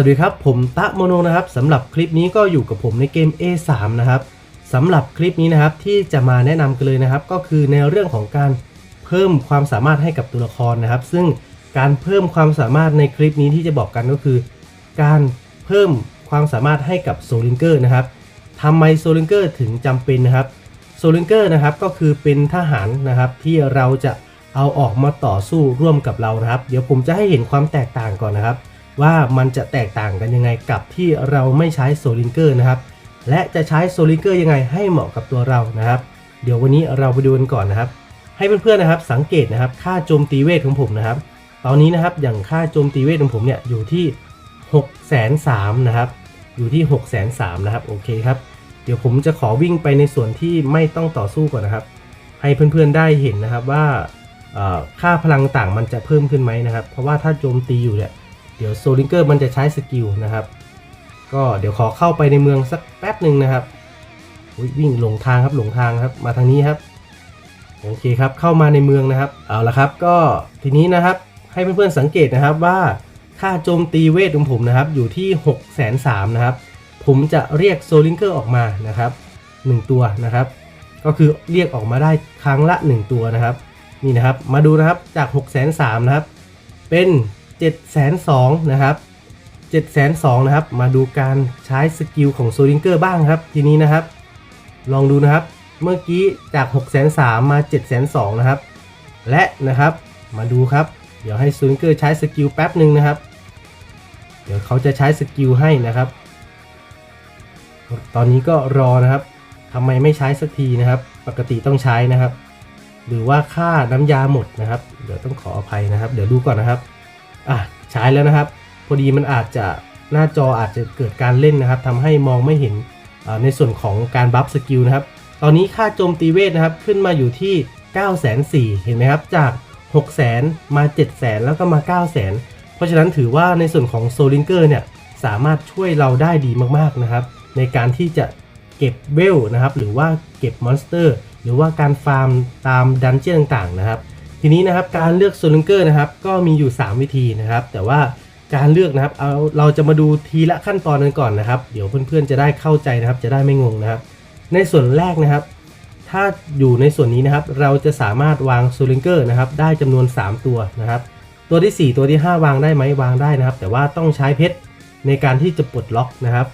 วัสดีครับ ผมตะโมโนนะครับสำหรับคลิปนี้ก็อยู่กับผมในเกม A3 นะครับสำหรับคลิปนี้นะครับที่จะมาแนะนำกันเลยนะครับ ก็คือในเรื่องของการเพิ่มความสามารถให้กับตัวละครนะครับ ซึ่งการเพิ่มความสามารถในคลิปนี้ที่จะบอกกันก็คือ การเพิ่มความสามารถให้กับโซลิงเกอร์นะครับทำไมโซลิงเกอร์ถึงจำเป็นนะครับโซลิงเกอร์นะครับก็คือเป็นทหารนะครับที่เราจะเอาออกมาต่อสู้ร่วมกับเรานะครับ เดี๋ยวผมจะให้เห็นความแตกต่างก่อนนะครับ ว่ามันจะแตกต่างกันยังไงกับที่เราไม่ใช้โซลิงเกอร์นะครับและจะใช้โซลิงเกอร์ยังไงให้เหมาะกับตัวเรานะครับ เดี๋ยววันนี้เราไปดูกันก่อนนะครับ ให้เพื่อนๆนะครับสังเกตนะครับค่าโจมตีเวทของผมนะครับ ตอนนี้นะครับอย่างค่าโจมตีเวทของผมเนี่ยอยู่ที่6 3 0 0 0นะครับอยู่ที่6 3 0 0 0นะครับโอเคครับเดี๋ยวผมจะขอวิ่งไปในส่วนที่ไม่ต้องต่อสู้ก่อนนะครับ ให้เพื่อนๆได้เห็นนะครับว่าค่าพลังต่างมันจะเพิ่มขึ้นไหมนะครับ เพราะว่าถ้าโจมตีอยู่เนี่ย เดี๋ยวโซลิงเกอร์มันจะใช้สกิลนะครับ ก็เดี๋ยวขอเข้าไปในเมืองสักแป๊บหนึ่งนะครับวิ่งหลงทางครับหลงทางครับมาทางนี้ครับโอเคครับเข้ามาในเมืองนะครับเอาละครับก็ทีนี้นะครับให้เพื่อนๆสังเกตนะครับว่าค่าโจมตีเวทของผมนะครับอยู่ที่ 6 3 0 0 0นะครับผมจะเรียกโซลิงเกอร์ออกมานะครับ 1 ตัวนะครับ ก็คือเรียกออกมาได้ครั้งละ 1 ตัวนะครับนี่นะครับมาดูนะครับจาก 6 3 0 0 0นะครับเป็น 7 2 0 0นะครับ7 2 0 0นะครับ มาดูการใช้สกิลของโซลิงเกอร์บ้างครับ ทีนี้นะครับ ลองดูนะครับ เมื่อกี้จาก 6 3 0 0มา 7 2 0 0นะครับ และนะครับ มาดูครับ เดี๋ยวให้โซลิงเกอร์ใช้สกิลแป๊บหนึ่งนะครับ เดี๋ยวเขาจะใช้สกิลให้นะครับ ตอนนี้ก็รอนะครับทำไมไม่ใช้สักทีนะครับ ปกติต้องใช้นะครับ หรือว่าค่าน้ำยาหมดนะครับ เดี๋ยวต้องขออภัยนะครับ เดี๋ยวดูก่อนนะครับ อะใช้แล้วนะครับ พอดีมันอาจจะหน้าจออาจจะเกิดการเล่นนะครับทำให้มองไม่เห็นในส่วนของการบัฟสกิลนะครับ ตอนนี้ค่าโจมตีเวทนะครับขึ้นมาอยู่ที่ 9 4 0 0 0เห็นไหมครับ จาก 6 0 0 0 0มา 7 0 0 0 0แล้วก็มา 9 0 0 0 0เพราะฉะนั้นถือว่าในส่วนของโซลิงเกอร์เนี่ยสามารถช่วยเราได้ดีมากๆนะครับ ในการที่จะเก็บเวลนะครับ หรือว่าเก็บมอนสเตอร์ หรือว่าการฟาร์มตามดันเจี้ยนต่างๆนะครับ ทีนี้นะครับการเลือกโซลิงเกอร์นะครับก็มีอยู่ 3 วิธีนะครับ แต่ว่าการเลือกนะครับเอาเราจะมาดูทีละขั้นตอนกันก่อนนะครับ เดี๋ยวเพื่อนๆจะได้เข้าใจนะครับ จะได้ไม่งงนะครับ ในส่วนแรกนะครับ ถ้าอยู่ในส่วนนี้นะครับ เราจะสามารถวางโซลิงเกอร์นะครับ ได้จำนวน 3 ตัวนะครับ ตัวที่ 4 ตัวที่ 5 วางได้ไหมวางได้นะครับ แต่ว่าต้องใช้เพชรในการที่จะปลดล็อกนะครับ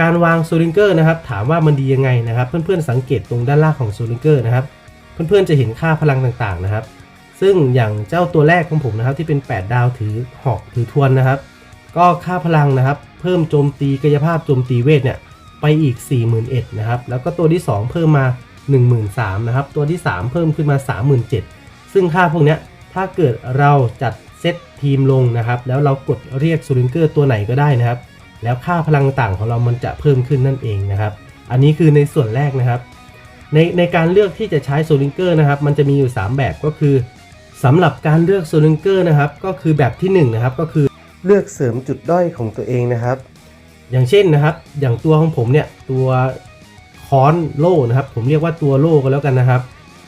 การวางโซลิงเกอร์นะครับ ถามว่ามันดียังไงนะครับ เพื่อนๆสังเกตตรงด้านล่างของโซลิงเกอร์นะครับ เพื่อนๆจะเห็นค่าพลังต่างๆนะครับ ซึ่งอย่างเจ้าตัวแรกของผมนะครับที่เป็น 8 ดาวถือหอกถือทวนนะครับ ก็ค่าพลังนะครับ เพิ่มโจมตีกายภาพโจมตีเวทเนี่ยไปอีก41,000นะครับ แล้วก็ตัวที่ 2 เพิ่มมา 13,000นะครับ ตัวที่ 3 เพิ่มขึ้นมา 37,000 ซึ่งค่าพวกเนี้ยถ้าเกิดเราจัดเซตทีมลงนะครับ แล้วเรากดเรียกซูริงเกอร์ตัวไหนก็ได้นะครับ แล้วค่าพลังต่างของเรามันจะเพิ่มขึ้นนั่นเองนะครับ อันนี้คือในส่วนแรกนะครับ ในในการเลือกที่จะใช้โซลิงเกอร์นะครับ มันจะมีอยู่ 3 แบบก็คือ สำหรับการเลือกโซลิงเกอร์นะครับก็คือแบบที่1นนะครับก็คือเลือกเสริมจุดด้อยของตัวเองนะครับ อย่างเช่นนะครับ อย่างตัวของผมเนี่ยตัวค้อนโล่นะครับ ผมเรียกว่าตัวโล่ก็แล้วกันนะครับ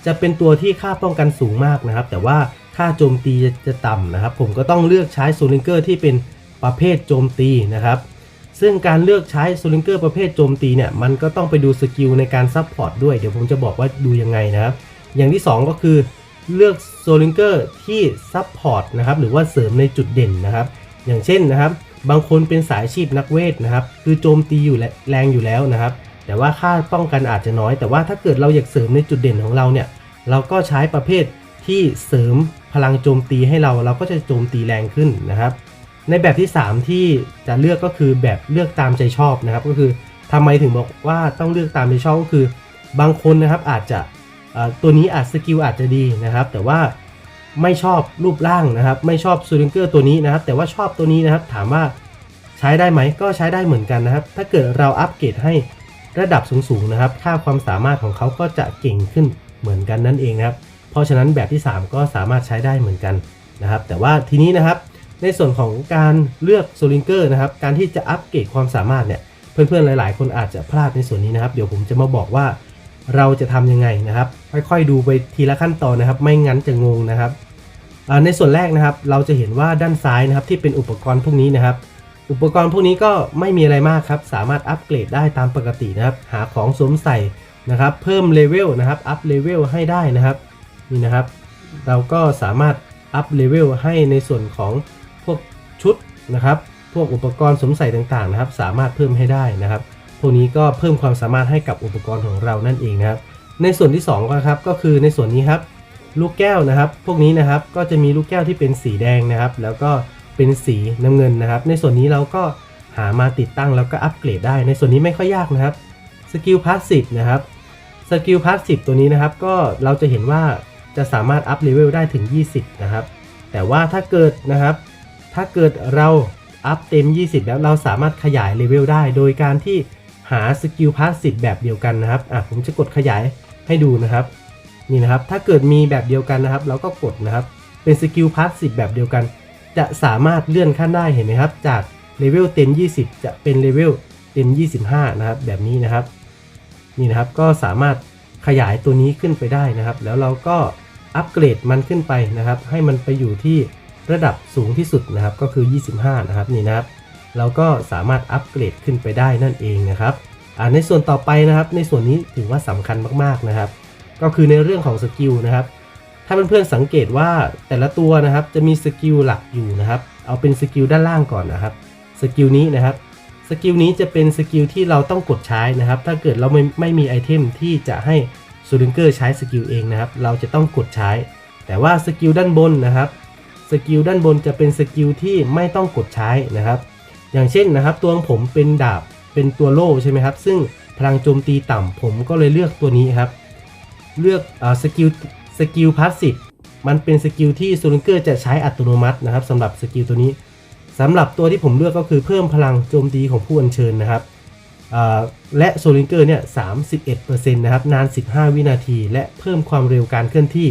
จะเป็นตัวที่ค่าป้องกันสูงมากนะครับ แต่ว่าค่าโจมตีจะจะต่ำนะครับ ผมก็ต้องเลือกใช้โซลิงเกอร์ที่เป็นประเภทโจมตีนะครับ ซึ่งการเลือกใช้โซลิงเกอร์ประเภทโจมตีเนี่ยมันก็ต้องไปดูสกิลในการซับพอร์ตด้วยเดี๋ยวผมจะบอกว่าดูยังไงนะครับอย่างที่ 2 ก็คือ เลือกโซลิงเกอร์ที่ซับพอร์ตนะครับหรือว่าเสริมในจุดเด่นนะครับ อย่างเช่นนะครับบางคนเป็นสายชีพนักเวทนะครับ คือโจมตีอยู่แรงอยู่แล้วนะครับ แต่ว่าค่าป้องกันอาจจะน้อย แต่ว่าถ้าเกิดเราอยากเสริมในจุดเด่นของเราเนี่ย เราก็ใช้ประเภทที่เสริมพลังโจมตีให้เรา เราก็จะโจมตีแรงขึ้นนะครับ ในแบบที่ 3 ที่จะเลือกก็คือแบบเลือกตามใจชอบนะครับ ก็คือทำไมถึงบอกว่าต้องเลือกตามใจชอบก็คือ บางคนนะครับอาจจะ ตัวนี้อาจสกิลอาจจะดีนะครับ แต่ว่าไม่ชอบรูปร่างนะครับ ไม่ชอบซูริงเกอร์ตัวนี้นะครับ แต่ว่าชอบตัวนี้นะครับ ถามว่าใช้ได้ไหมก็ใช้ได้เหมือนกันนะครับ ถ้าเกิดเราอัปเกรดให้ระดับสูงๆนะครับ ค่าความสามารถของเขาก็จะเก่งขึ้นเหมือนกันนั่นเองนะครับ เพราะฉะนั้นแบบที่ 3 ก็สามารถใช้ได้เหมือนกันนะครับ แต่ว่าทีนี้นะครับ ในส่วนของการเลือกโซลิงเกอร์นะครับ การที่จะอัปเกรดความสามารถเนี่ย เพื่อนๆหลาย ๆ คนอาจจะพลาดในส่วนนี้นะครับ เดี๋ยวผมจะมาบอกว่า เราจะทำยังไงนะครับ ค่อยๆดูไปทีละขั้นตอนนะครับ ไม่งั้นจะงงนะครับในส่วนแรกนะครับ เราจะเห็นว่าด้านซ้ายนะครับที่เป็นอุปกรณ์พวกนี้นะครับ อุปกรณ์พวกนี้ก็ไม่มีอะไรมากครับ สามารถอัปเกรดได้ตามปกตินะครับ หาของสวมใส่นะครับ เพิ่มเลเวลนะครับ อัพเลเวลให้ได้นะครับนี่นะครับ เราก็สามารถอัพเลเวลให้ในส่วนของพวกชุดนะครับ พวกอุปกรณ์สวมใส่ต่างๆนะครับ สามารถเพิ่มให้ได้นะครับ พวกนี้ก็เพิ่มความสามารถให้กับอุปกรณ์ของเรานั่นเองนะครับ ในส่วนที่2ก็ครับก็คือในส่วนนี้ครับลูกแก้วนะครับ พวกนี้นะครับก็จะมีลูกแก้วที่เป็นสีแดงนะครับ แล้วก็เป็นสีน้ำเงินนะครับ ในส่วนนี้เราก็หามาติดตั้งแล้วก็อัปเกรดได้ ในส่วนนี้ไม่ค่อยยากนะครับสกิลพาสซีฟนะครับสกิลพาสซีฟตัวนี้นะครับ ก็เราจะเห็นว่าจะสามารถอัพเลเวลได้ถึง 20 นะครับ แต่ว่าถ้าเกิดนะครับ ถ้าเกิดเราอัพเต็ม 20 แล้วเราสามารถขยายเลเวลได้ โดยการที่ หาสกิลพาสซีฟแบบเดียวกันนะครับอะผมจะกดขยายให้ดูนะครับนี่นะครับ ถ้าเกิดมีแบบเดียวกันนะครับ เราก็กดนะครับ เป็นสกิลพาสซีฟแบบเดียวกัน จะสามารถเลื่อนขั้นได้เห็นไหมครับ จากเลเวลเต็ม20 จะเป็นเลเวลเต็ม25 นะครับ แบบนี้นะครับ นี่นะครับก็สามารถขยายตัวนี้ขึ้นไปได้นะครับ แล้วเราก็อัปเกรดมันขึ้นไปนะครับ ให้มันไปอยู่ที่ระดับสูงที่สุดนะครับ ก็คือ 25 นะครับ นี่นะครับ เราก็สามารถอัปเกรดขึ้นไปได้นั่นเองนะครับในส่วนต่อไปนะครับ ในส่วนนี้ถือว่าสำคัญมากๆนะครับ ก็คือในเรื่องของสกิลนะครับ ถ้าเพื่อนๆสังเกตว่าแต่ละตัวนะครับจะมีสกิลหลักอยู่นะครับ เอาเป็นสกิลด้านล่างก่อนนะครับสกิลนี้นะครับสกิลนี้จะเป็นสกิลที่เราต้องกดใช้นะครับ ถ้าเกิดเราไม่ไม่มีไอเทมที่จะให้ซูดิงเกอร์ใช้สกิลเองนะครับ เราจะต้องกดใช้ แต่ว่าสกิลด้านบนนะครับ สกิลด้านบนจะเป็นสกิลที่ไม่ต้องกดใช้นะครับ อย่างเช่นนะครับ ตัวของผมเป็นดาบเป็นตัวโล่ใช่ไหมครับ ซึ่งพลังโจมตีต่ำผมก็เลยเลือกตัวนี้ครับ เลือกอสกิลสกิลพาสซีฟมันเป็นสกิลที่โซลิงเกอร์จะใช้อัตโนมัตินะครับสำหรับสกิลตัวนี้สำหรับตัวที่ผมเลือกก็คือเพิ่มพลังโจมตีของผู้อัญเชิญนะครับและโซลิงเกอร์เนี่ย31%นะครับ นาน 15 วินาที และเพิ่มความเร็วการเคลื่อนที่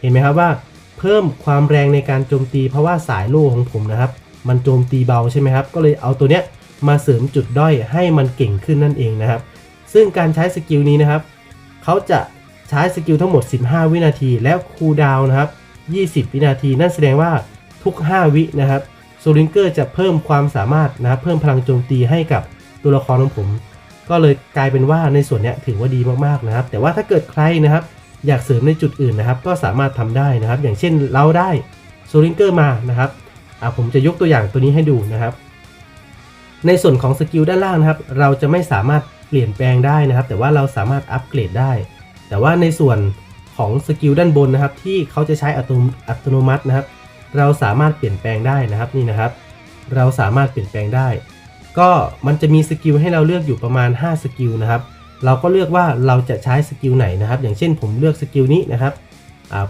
เห็นไหมครับว่า เพิ่มความแรงในการโจมตีเพราะว่าสายโล่ของผมนะครับ มันโจมตีเบาใช่ไหมครับ ก็เลยเอาตัวเนี้ยมาเสริมจุดด้อยให้มันเก่งขึ้นนั่นเองนะครับ ซึ่งการใช้สกิลนี้นะครับ เขาจะใช้สกิลทั้งหมด 15 วินาที แล้วคูลดาวนะครับ 20 วินาที นั่นแสดงว่าทุก 5 วินะครับโซลิงเกอร์จะเพิ่มความสามารถนะเพิ่มพลังโจมตีให้กับตัวละครของผม ก็เลยกลายเป็นว่าในส่วนเนี้ยถือว่าดีมากๆนะครับ แต่ว่าถ้าเกิดใครนะครับ อยากเสริมในจุดอื่นนะครับ ก็สามารถทำได้นะครับ อย่างเช่นเราได้โซลิงเกอร์มานะครับ ผมจะยกตัวอย่างตัวนี้ให้ดูนะครับ ในส่วนของสกิลด้านล่างนะครับ เราจะไม่สามารถเปลี่ยนแปลงได้นะครับ แต่ว่าเราสามารถอัปเกรดได้ แต่ว่าในส่วนของสกิลด้านบนนะครับ ที่เขาจะใช้อัตโนมัตินะครับ เราสามารถเปลี่ยนแปลงได้นะครับนี่นะครับ เราสามารถเปลี่ยนแปลงได้ ก็มันจะมีสกิลให้เราเลือกอยู่ประมาณ 5 สกิลนะครับ เราก็เลือกว่าเราจะใช้สกิลไหนนะครับ อย่างเช่นผมเลือกสกิลนี้นะครับ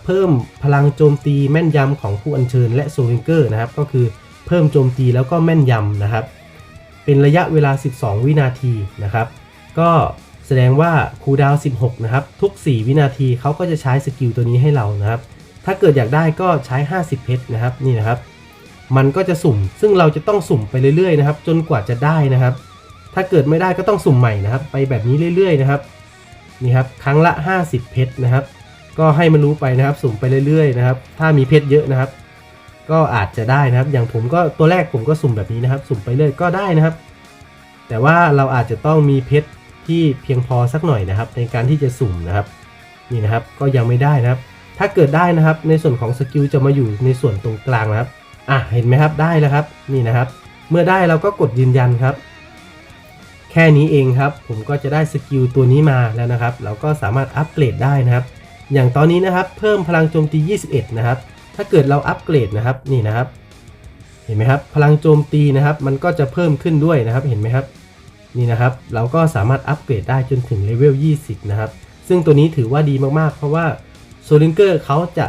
เพิ่มพลังโจมตีแม่นยำของผู้อัญเชิญและโซลิงเกอร์นะครับ ก็คือเพิ่มโจมตีแล้วก็แม่นยำนะครับ เป็นระยะเวลา 12 วินาทีนะครับ ก็แสดงว่าคูดาว 16 นะครับ ทุก 4 วินาทีเขาก็จะใช้สกิลตัวนี้ให้เรานะครับ ถ้าเกิดอยากได้ก็ใช้ 50 เพชรนะครับนี่นะครับ มันก็จะสุ่ม ซึ่งเราจะต้องสุ่มไปเรื่อยๆนะครับ จนกว่าจะได้นะครับ ถ้าเกิดไม่ได้ก็ต้องสุ่มใหม่นะครับ ไปแบบนี้เรื่อยๆนะครับนี่ครับ ครั้งละ 50 เพชรนะครับ ก็ให้มันรู้ไปนะครับ สุ่มไปเรื่อยๆนะครับ ถ้ามีเพชรเยอะนะครับ ก็อาจจะได้นะครับ อย่างผมก็ตัวแรกผมก็สุ่มแบบนี้นะครับ สุ่มไปเรื่อยก็ได้นะครับ แต่ว่าเราอาจจะต้องมีเพชรที่เพียงพอสักหน่อยนะครับ ในการที่จะสุ่มนะครับนี่นะครับก็ยังไม่ได้นะครับ ถ้าเกิดได้นะครับ ในส่วนของสกิลจะมาอยู่ในส่วนตรงกลางนะครับอะเห็นไหมครับได้แล้วครับนี่นะครับ เมื่อได้เราก็กดยืนยันครับ แค่นี้เองครับ ผมก็จะได้สกิลตัวนี้มาแล้วนะครับ เราก็สามารถอัปเกรดได้นะครับ อย่างตอนนี้นะครับเพิ่มพลังโจมตี 21 นะครับ ถ้าเกิดเราอัปเกรดนะครับนี่นะครับ เห็นไหมครับพลังโจมตีนะครับ มันก็จะเพิ่มขึ้นด้วยนะครับเห็นไหมครับนี่นะครับ เราก็สามารถอัปเกรดได้จนถึงเลเวล 20 นะครับ ซึ่งตัวนี้ถือว่าดีมากๆ เพราะว่าโซลิงเกอร์เขาจะ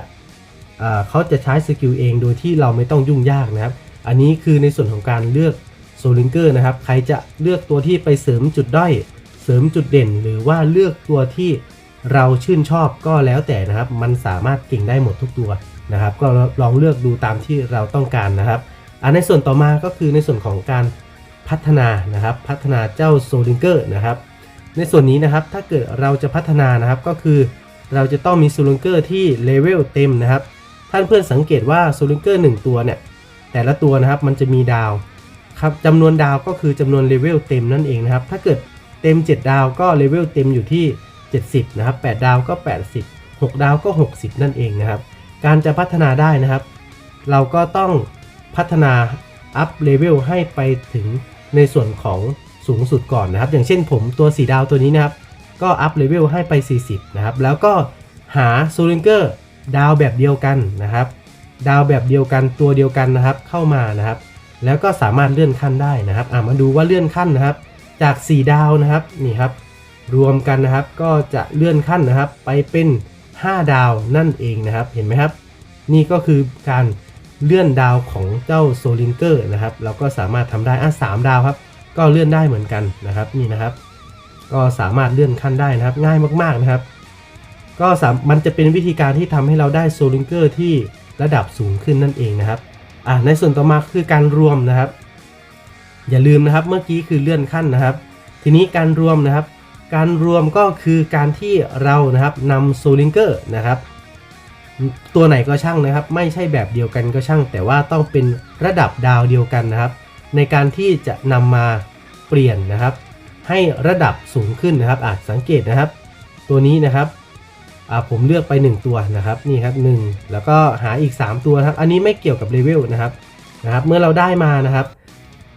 เขาจะใช้สกิลเองโดยที่เราไม่ต้องยุ่งยากนะครับ อันนี้คือในส่วนของการเลือกโซลิงเกอร์นะครับ ใครจะเลือกตัวที่ไปเสริมจุดด้อย เสริมจุดเด่น หรือว่าเลือกตัวที่ เราชื่นชอบก็แล้วแต่นะครับ มันสามารถเก่งได้หมดทุกตัวนะครับ ก็ลองเลือกดูตามที่เราต้องการนะครับอันในส่วนต่อมาก็คือในส่วนของการพัฒนานะครับ พัฒนาเจ้าโซลิงเกอร์นะครับ ในส่วนนี้นะครับถ้าเกิดเราจะพัฒนานะครับก็คือ เราจะต้องมีโซลิงเกอร์ที่เลเวลเต็มนะครับ ท่านเพื่อนสังเกตว่าโซลิงเกอร์1ตัวเนี่ยแต่ละตัวนะครับมันจะมีดาวครับจำนวนดาวก็คือจำนวนเลเวลเต็มนั่นเองนะครับ ถ้าเกิดเต็ม 7 ดาวก็เลเวลเต็มอยู่ที่ 70 นะครับ 8 ดาวก็ 80 6 ดาวก็ 60 นั่นเองนะครับ การจะพัฒนาได้นะครับ เราก็ต้องพัฒนาอัพเลเวลให้ไปถึงในส่วนของสูงสุดก่อนนะครับ อย่างเช่นผมตัว 4 ดาวตัวนี้นะครับ ก็อัพเลเวลให้ไป 40 นะครับ แล้วก็หาโซลิงเกอร์ดาวแบบเดียวกันนะครับ ดาวแบบเดียวกันตัวเดียวกันนะครับ เข้ามานะครับ แล้วก็สามารถเลื่อนขั้นได้นะครับอ่ามาดูว่าเลื่อนขั้นนะครับ จาก 4 ดาวนะครับนี่ครับ รวมกันนะครับ ก็จะเลื่อนขั้นนะครับ ไปเป็น 5 ดาวนั่นเองนะครับ เห็นไหมครับ นี่ก็คือการเลื่อนดาวของเจ้าโซลิงเกอร์นะครับ เราก็สามารถทำได้อะสามดาวครับ ก็เลื่อนได้เหมือนกันนะครับนี่นะครับ ก็สามารถเลื่อนขั้นได้นะครับ ง่ายมากๆนะครับ ก็สามมันจะเป็นวิธีการที่ทำให้เราได้โซลิงเกอร์ที่ระดับสูงขึ้นนั่นเองนะครับอะในส่วนต่อมาคือการรวมนะครับ อย่าลืมนะครับเมื่อกี้คือเลื่อนขั้นนะครับ ทีนี้การรวมนะครับ การรวมก็คือการที่เรานะครับนำโซลิงเกอร์นะครับตัวไหนก็ช่างนะครับ ไม่ใช่แบบเดียวกันก็ช่าง แต่ว่าต้องเป็นระดับดาวเดียวกันนะครับ ในการที่จะนำมาเปลี่ยนนะครับ ให้ระดับสูงขึ้นนะครับอาจสังเกตนะครับ ตัวนี้นะครับผมเลือกไป 1 ตัวนะครับนี่ครับ 1 แล้วก็หาอีก 3 ตัวครับ อันนี้ไม่เกี่ยวกับเลเวลนะครับนะครับ เมื่อเราได้มานะครับ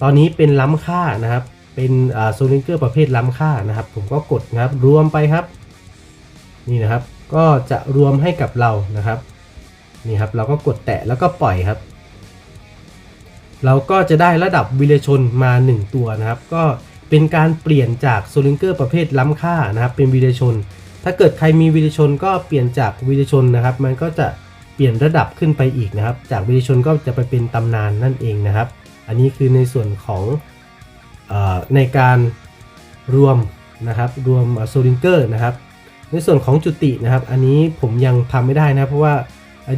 ตอนนี้เป็นล้ำค่านะครับ เป็นโซลิงเกอร์ประเภทล้ำค่านะครับ ผมก็กดนะครับรวมไปครับ นี่นะครับ ก็จะรวมให้กับเรานะครับนี่ครับเราก็กดแตะแล้วก็ปล่อยครับ เราก็จะได้ระดับวิเลชนมา 1 ตัวนะครับ ก็เป็นการเปลี่ยนจากโซลิงเกอร์ประเภทล้ำค่านะครับ เป็นวิเลชน ถ้าเกิดใครมีวิเลชนก็เปลี่ยนจากวิเลชนนะครับ มันก็จะเปลี่ยนระดับขึ้นไปอีกนะครับ จากวิเลชนก็จะไปเป็นตำนานนั่นเองนะครับ อันนี้คือในส่วนของ ในการรวมนะครับรวมโซลิงเกอร์นะครับ ในส่วนของจุตินะครับ อันนี้ผมยังทำไม่ได้นะเพราะว่า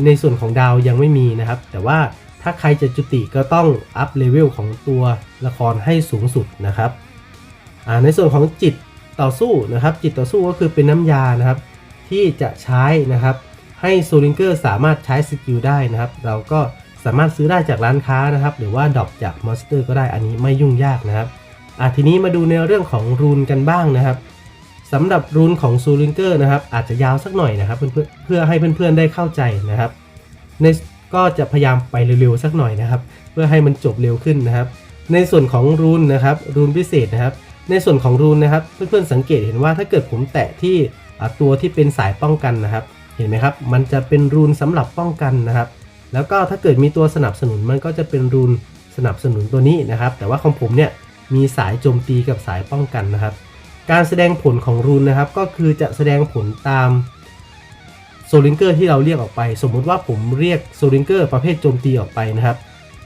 ในส่วนของดาวยังไม่มีนะครับ แต่ว่าถ้าใครจะจุติก็ต้องอัพเลเวลของตัวละครให้สูงสุดนะครับในส่วนของจิตต่อสู้นะครับ จิตต่อสู้ก็คือเป็นน้ำยานะครับ ที่จะใช้นะครับให้โซลิงเกอร์สามารถใช้สกิลได้นะครับ เราก็สามารถซื้อได้จากร้านค้านะครับ หรือว่าดรอปจากมอนสเตอร์ก็ได้อันนี้ไม่ยุ่งยากนะครับ อะทีนี้มาดูในเรื่องของรูนกันบ้างนะครับสำหรับรูนของซูริงเกอร์นะครับอาจจะยาวสักหน่อยนะครับเพื่อนเพื่อให้เพื่อนๆได้เข้าใจนะครับในก็จะพยายามไปเร็วๆสักหน่อยนะครับ เพื่อให้มันจบเร็วขึ้นนะครับ ในส่วนของรูนนะครับรูนพิเศษนะครับ ในส่วนของรูนนะครับเพื่อนๆสังเกตเห็นว่าถ้าเกิดผมแตะที่ตัวที่เป็นสายป้องกันนะครับ เห็นไหมครับ มันจะเป็นรูนสำหรับป้องกันนะครับ แล้วก็ถ้าเกิดมีตัวสนับสนุนมันก็จะเป็นรูนสนับสนุนตัวนี้นะครับ แต่ว่าของผมเนี่ย มีสายโจมตีกับสายป้องกันนะครับ การแสดงผลของรูนนะครับ ก็คือจะแสดงผลตามโซลิงเกอร์ที่เราเรียกออกไป สมมุติว่าผมเรียกโซลิงเกอร์ประเภทโจมตีออกไปนะครับ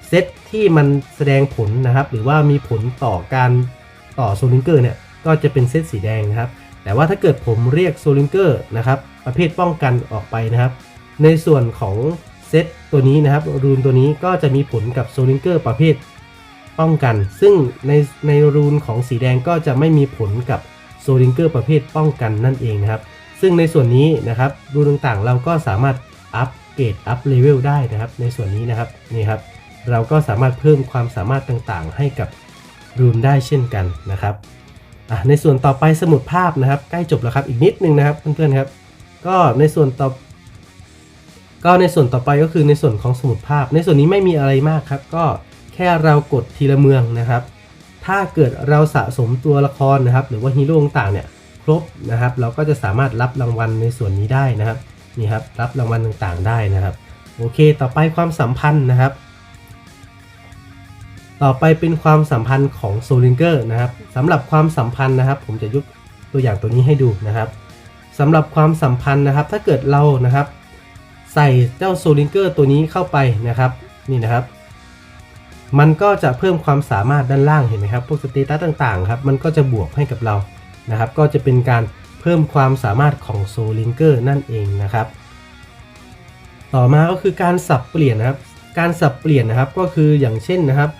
เซตที่มันแสดงผลนะครับ หรือว่ามีผลต่อการต่อโซลิงเกอร์เนี่ยก็จะเป็นเซตสีแดงนะครับ แต่ว่าถ้าเกิดผมเรียกโซลิงเกอร์นะครับประเภทป้องกันออกไปนะครับ ในส่วนของเซตตัวนี้นะครับรูนตัวนี้ก็จะมีผลกับโซลิงเกอร์ประเภท ป้องกัน ซึ่งในในรูนของสีแดงก็จะไม่มีผลกับโซลิงเกอร์ประเภทป้องกันนั่นเองนะครับ ซึ่งในส่วนนี้นะครับรูนต่างๆ เราก็สามารถอัปเกรดอัพเลเวลได้นะครับ ในส่วนนี้นะครับนี่ครับ เราก็สามารถเพิ่มความสามารถต่างๆ ให้กับรูนได้เช่นกันนะครับในส่วนต่อไปสมุดภาพนะครับ ใกล้จบแล้วครับอีกนิดนึงนะครับเพื่อนๆครับก็ในส่วนต่อก็ในส่วนต่อไปก็คือในส่วนของสมุดภาพ ในส่วนนี้ไม่มีอะไรมากครับ ก็ ค่เรากดทีละเมืองนะครับ ถ้าเกิดเราสะสมตัวละครนะครับ หรือว่าฮีโร่ต่างๆเนี่ยครบนะครับ เราก็จะสามารถรับรางวัลในส่วนนี้ได้นะครับนี่ครับรับรางวัลต่างๆได้นะครับ โอเค ต่อไปความสัมพันธ์นะครับ ต่อไปเป็นความสัมพันธ์ของโซลิงเกอร์นะครับสำหรับความสัมพันธ์นะครับ ผมจะยกตัวอย่างตัวนี้ให้ดูนะครับสำหรับความสัมพันธ์นะครับ ถ้าเกิดเรานะครับ ใส่เจ้าโซลิงเกอร์ตัวนี้เข้าไปนะครับ นี่นะครับ มันก็จะเพิ่มความสามารถด้านล่างเห็นไหมครับพวกสเตตัสต่างๆครับมันก็จะบวกให้กับเรานะครับ ก็จะเป็นการเพิ่มความสามารถของโซลิงเกอร์นั่นเองนะครับ ต่อมาก็คือการสับเปลี่ยนนะครับ การสับเปลี่ยนนะครับก็คืออย่างเช่นนะครับ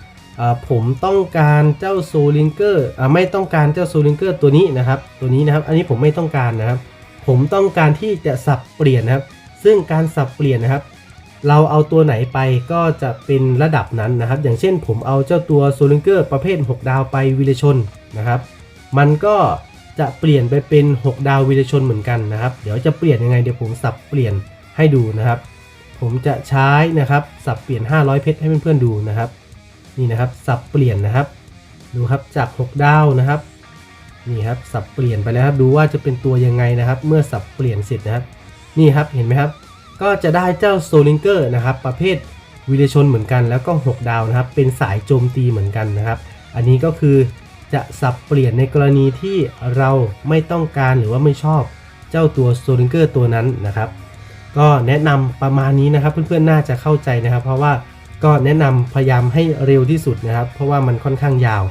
ผมต้องการเจ้าโซลิงเกอร์ไม่ต้องการเจ้าโซลิงเกอร์ตัวนี้นะครับ ตัวนี้นะครับ อันนี้ผมไม่ต้องการนะครับ ผมต้องการที่จะสับเปลี่ยนนะครับ ซึ่งการสับเปลี่ยนนะครับ เราเอาตัวไหนไปก็จะเป็นระดับนั้นนะครับ อย่างเช่นผมเอาเจ้าตัวโซลิงเกอร์ประเภท 6 ดาวไปวิเลชนนะครับ มันก็จะเปลี่ยนไปเป็น 6 ดาววิเลชนเหมือนกันนะครับ เดี๋ยวจะเปลี่ยนยังไงเดี๋ยวผมสับเปลี่ยนให้ดูนะครับ ผมจะใช้นะครับสับเปลี่ยน 500 เพชรให้เพื่อนๆดูนะครับ นี่นะครับสับเปลี่ยนนะครับ ดูครับจาก 6 ดาวนะครับนี่ครับสับเปลี่ยนไปแล้วครับดูว่าจะเป็นตัวยังไงนะครับ เมื่อสับเปลี่ยนเสร็จนะครับ นี่ครับเห็นไหมครับ ก็จะได้เจ้าโซลิงเกอร์นะครับ ประเภทวิเลชนเหมือนกัน แล้วก็ 6 ดาวนะครับ เป็นสายโจมตีเหมือนกันนะครับ อันนี้ก็คือจะสับเปลี่ยนในกรณีที่เราไม่ต้องการหรือว่าไม่ชอบเจ้าตัวโซลิงเกอร์ตัวนั้นนะครับ ก็แนะนำประมาณนี้นะครับ เพื่อนๆน่าจะเข้าใจนะครับ เพราะว่าก็แนะนำพยายามให้เร็วที่สุดนะครับ เพราะว่ามันค่อนข้างยาว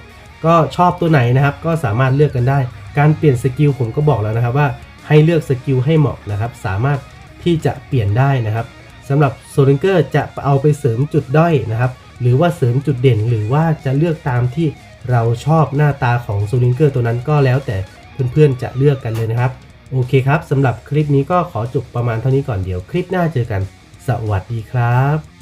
ก็ชอบตัวไหนนะครับ ก็สามารถเลือกกันได้ การเปลี่ยนสกิลผมก็บอกแล้วนะครับว่าให้เลือกสกิลให้เหมาะนะครับ สามารถ ที่จะเปลี่ยนได้นะครับสำหรับโซลิงเกอร์จะเอาไปเสริมจุดด้อยนะครับ หรือว่าเสริมจุดเด่น หรือว่าจะเลือกตามที่เราชอบหน้าตาของโซลิงเกอร์ตัวนั้นก็แล้วแต่เพื่อนๆจะเลือกกันเลยนะครับ โอเคครับสำหรับคลิปนี้ก็ขอจบประมาณเท่านี้ก่อนเดี๋ยว คลิปหน้าเจอกัน สวัสดีครับ